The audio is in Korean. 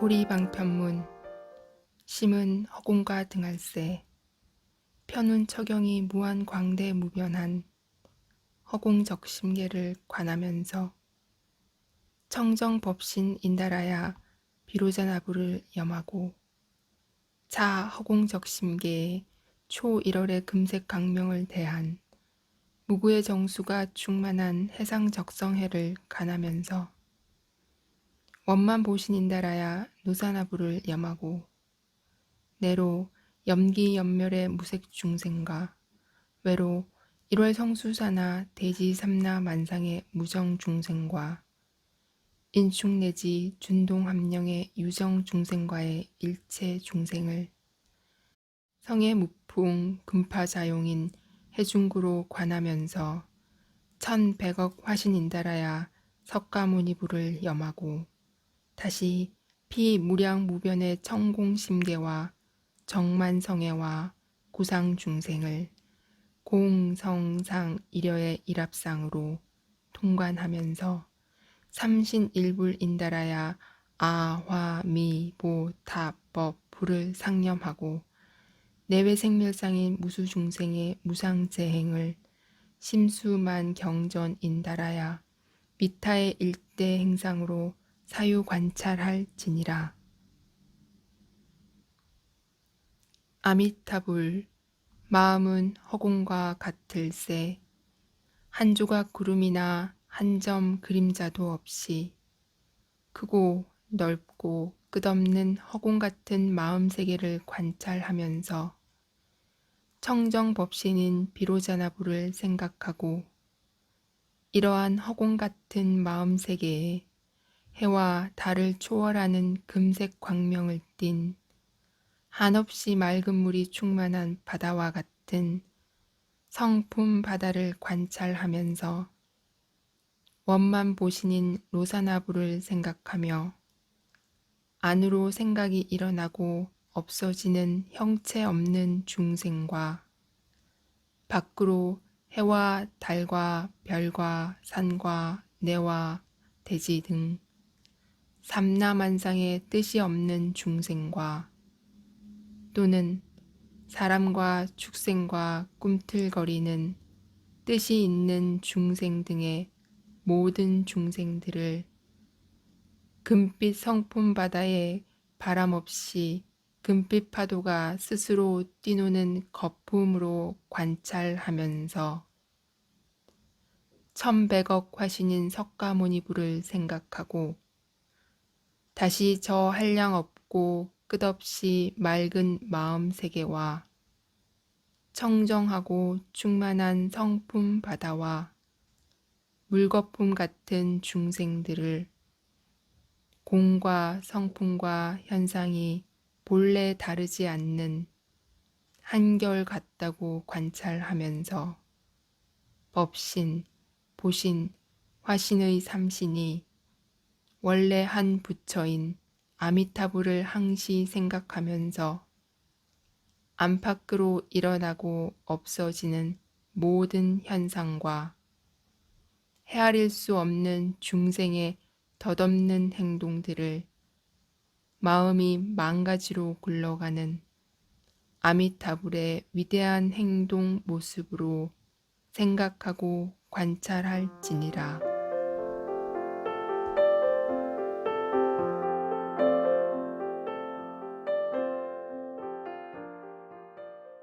호리방편문 심은 허공과 등할세 편운 처경이 무한 광대 무변한 허공적 심계를 관하면서 청정 법신 인달하야 비로자나부를 염하고 자 허공적 심계에 초 1월의 금색 강명을 대한 무구의 정수가 충만한 해상 적성해를 간하면서 원만 보신인달하야 노사나부를 염하고 내로 염기연멸의 무색 중생과 외로 1월 성수사나 대지 삼나 만상의 무정 중생과 인충 내지 준동 함령의 유정 중생과의 일체 중생을 성의 무풍 금파자용인 해중구로 관하면서 천백억 화신인달하야 석가모니부를 염하고 다시 피무량무변의 청공심계와 정만성애와 구상중생을 공성상 일여의 일합상으로 통관하면서 삼신일불인달하야 아화미보탑법 불을 상념하고 내외 생멸상인 무수중생의 무상재행을 심수만 경전인달하야 미타의 일대 행상으로 사유 관찰할 지니라. 아미타불 마음은 허공과 같을세 한 조각 구름이나 한 점 그림자도 없이 크고 넓고 끝없는 허공 같은 마음 세계를 관찰하면서 청정법신인 비로자나부를 생각하고 이러한 허공 같은 마음 세계에 해와 달을 초월하는 금색 광명을 띤 한없이 맑은 물이 충만한 바다와 같은 성품 바다를 관찰하면서 원만 보신인 로사나부를 생각하며 안으로 생각이 일어나고 없어지는 형체 없는 중생과 밖으로 해와 달과 별과 산과 내와 대지 등 삼라만상의 뜻이 없는 중생과 또는 사람과 축생과 꿈틀거리는 뜻이 있는 중생 등의 모든 중생들을 금빛 성품 바다에 바람 없이 금빛 파도가 스스로 뛰노는 거품으로 관찰하면서 천백억 화신인 석가모니부를 생각하고 다시 저 한량 없고 끝없이 맑은 마음 세계와 청정하고 충만한 성품 바다와 물거품 같은 중생들을 공과 성품과 현상이 본래 다르지 않는 한결 같다고 관찰하면서 법신, 보신, 화신의 삼신이 원래 한 부처인 아미타부를 항시 생각하면서 안팎으로 일어나고 없어지는 모든 현상과 헤아릴 수 없는 중생의 덧없는 행동들을 마음이 망가지로 굴러가는 아미타불의 위대한 행동 모습으로 생각하고 관찰할지니라.